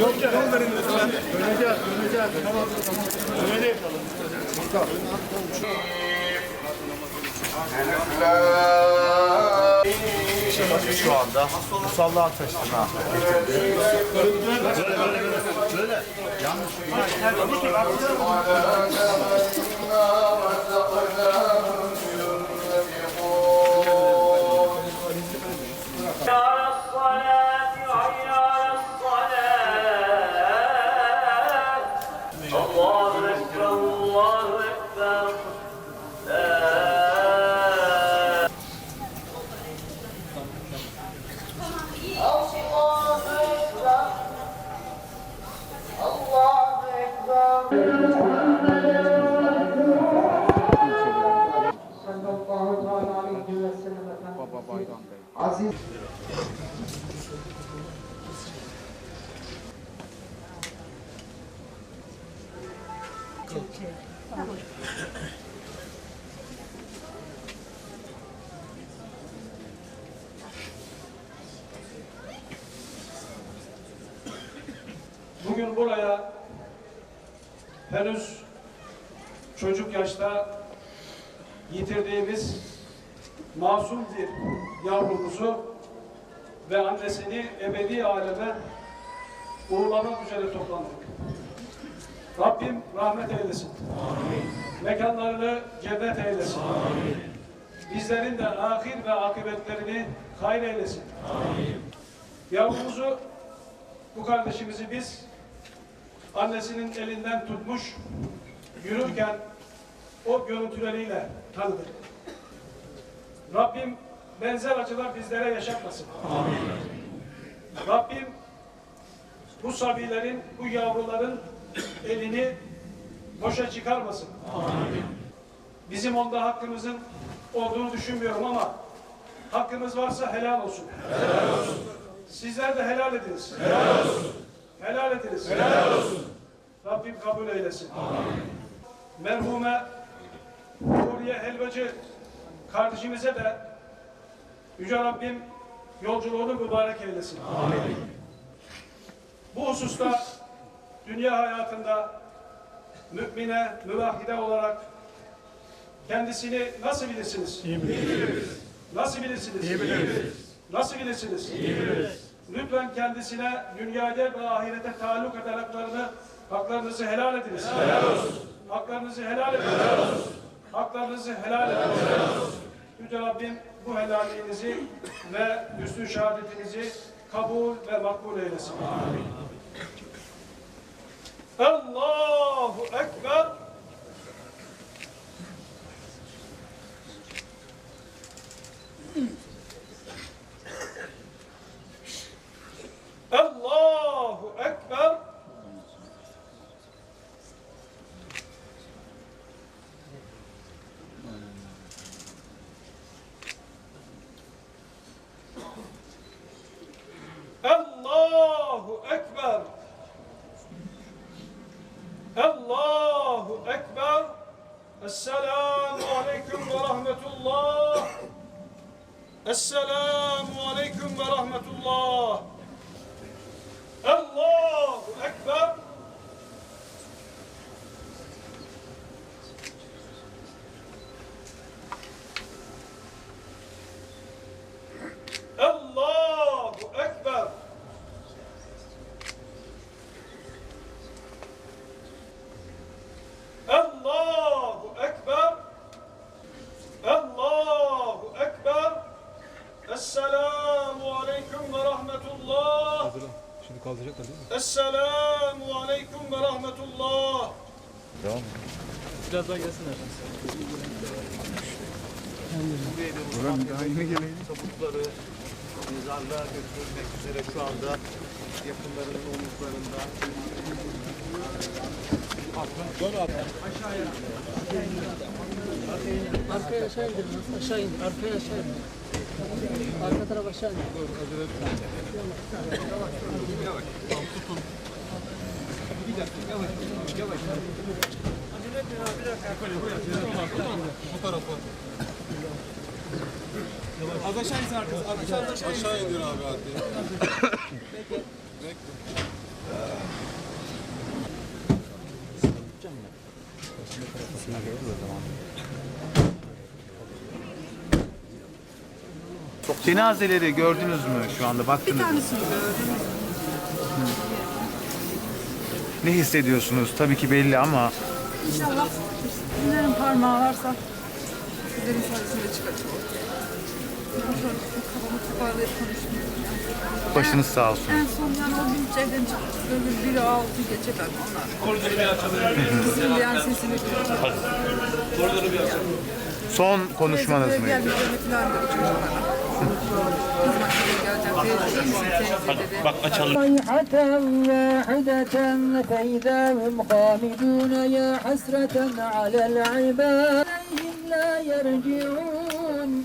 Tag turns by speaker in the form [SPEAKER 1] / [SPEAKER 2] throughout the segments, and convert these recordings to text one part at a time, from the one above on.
[SPEAKER 1] Yok ya. Yol verin lütfen.
[SPEAKER 2] Döneceğiz, döneceğiz. Tamam, tamam. Dönelim. Şu anda musalla ateşine getirdi.
[SPEAKER 3] Böyle böyle böyle. Böyle. Yanlış. Bu tür. Aziz
[SPEAKER 4] Bugün buraya henüz çocuk yaşta yitirdiğimiz masum bir yavrumuzu ve annesini ebedi aleme uğurlamak üzere toplandık. Rabbim rahmet eylesin. Mekanlarını cennet eylesin. Bizlerin de ahir ve akıbetlerini hayır eylesin. Yavrumuzu bu kardeşimizi biz annesinin elinden tutmuş yürürken o görüntüleriyle tanıdık. Rabbim benzer acılar bizlere yaşatmasın. Rabbim bu sabilerin, bu yavruların elini boşa çıkarmasın. Bizim onda hakkımızın olduğunu düşünmüyorum ama hakkımız varsa helal olsun. Sizler de helal ediniz. Helal ediniz. Helal olsun. Rabbim kabul eylesin. Merhume Huriye Helvacı kardeşimize de Yüce Rabbim yolculuğunu mübarek eylesin. Bu hususta dünya hayatında mümine, müvahhide olarak kendisini nasıl bilirsiniz? İyi biliriz. Nasıl bilirsiniz? İyi biliriz. Nasıl bilirsiniz? İyi biliriz. Lütfen kendisine dünyada ve ahirete taalluk eden haklarını, haklarınızı helal ediniz. Helal olsun. Haklarınızı helal ediniz. Helal olsun. Haklarınızı helal ediniz. Helal olsun. Yüce Rabbim bu helalliğinizi ve üstün şehadetinizi kabul ve makbul eylesin. Amin. Allahu Ekber. Allahu Ekber. Allahu Ekber. Allahu Ekber. Esselamu Aleyküm ve Rahmetullah. Esselamu Aleyküm ve Rahmetullah. Allahu Ekber. Allahu Ekber. Allahu Ekber. Allahu Ekber. Esselamu Aleyküm ve Rahmetullah.
[SPEAKER 5] Şimdi kaldıracaklar değil mi?
[SPEAKER 4] Esselamu Aleyküm ve Rahmetullah.
[SPEAKER 5] Biraz daha gelsinler.
[SPEAKER 1] Buranın daha yeni geleyim.
[SPEAKER 6] tabutları mezarlığa götürülmek üzere şu anda yakınlarının omuzlarında.
[SPEAKER 7] Arkaya aşağı indir. Aşağı in. Arkaya aşağı in. Arka tarafa şan. Dur, acele etme. Yavaş, yavaş. Tamam, tutun. Bir dakika, yavaş, yavaş. Acele etme ya, bir dakika. Bu tarafa.
[SPEAKER 5] Az aşağı insin arkası. Az aşağı, aşağı, aşağı, aşağı indir abi hadi. Bekle. Bekle. Şimdi kırıklısına gelir o zaman.
[SPEAKER 1] Cenazeleri gördünüz mü şu anda? Baktınız mı?
[SPEAKER 8] Tanesini gördüm.
[SPEAKER 1] Ne hissediyorsunuz? Tabii ki belli ama
[SPEAKER 8] İnşallah kimlerin parmağı varsa sizlerin sayesinde çıkacak. Şöyle kafamı toparlayıp konuşmuyorum.
[SPEAKER 1] başınız sağ olsun.
[SPEAKER 8] En son yani o gün evden çıktık. Böyle biri aldı gece ben onlar. Koridoru bir açalım. Fısıldayan sesini duyuyorum.
[SPEAKER 1] Son konuşmanız
[SPEAKER 8] Teyze
[SPEAKER 1] mı?
[SPEAKER 8] buraya Gel bir yemek falan dedi çocuklara.
[SPEAKER 9] صيحة واحدة فإذا هم خامدون يا حسرة على العباد إليهم لا يرجعون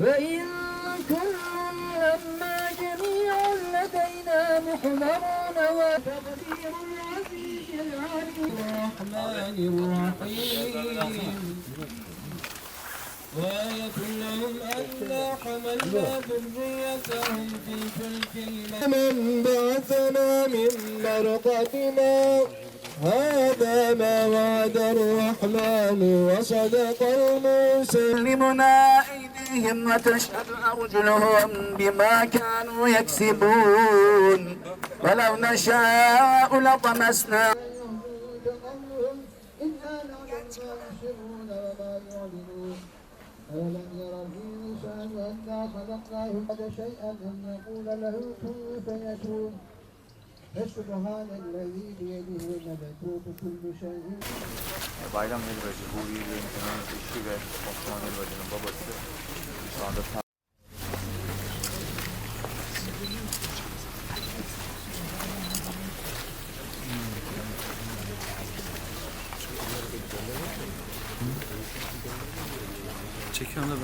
[SPEAKER 9] وإن كل لما جميع لدينا محضرون وتقدير العزيز العليم الرحمن الرحيم في من بعثنا من مرقدنا هذا ما وعد الرحمن وصدق المرسلمنا أيديهم وتشهد أرجلهم بما كانوا يكسبون. ولو نشاء لطمسنا. أولم الإنسان أنا خلقناه قد شيئا أن يقول له كن فيكون فسبحان الذي بيده ملكوت كل شيء
[SPEAKER 1] Bayram Helvacı, Huri Bey'in eşi ve Osman Helvacı'nın babası şu anda tam
[SPEAKER 5] Çekiyorum da ben.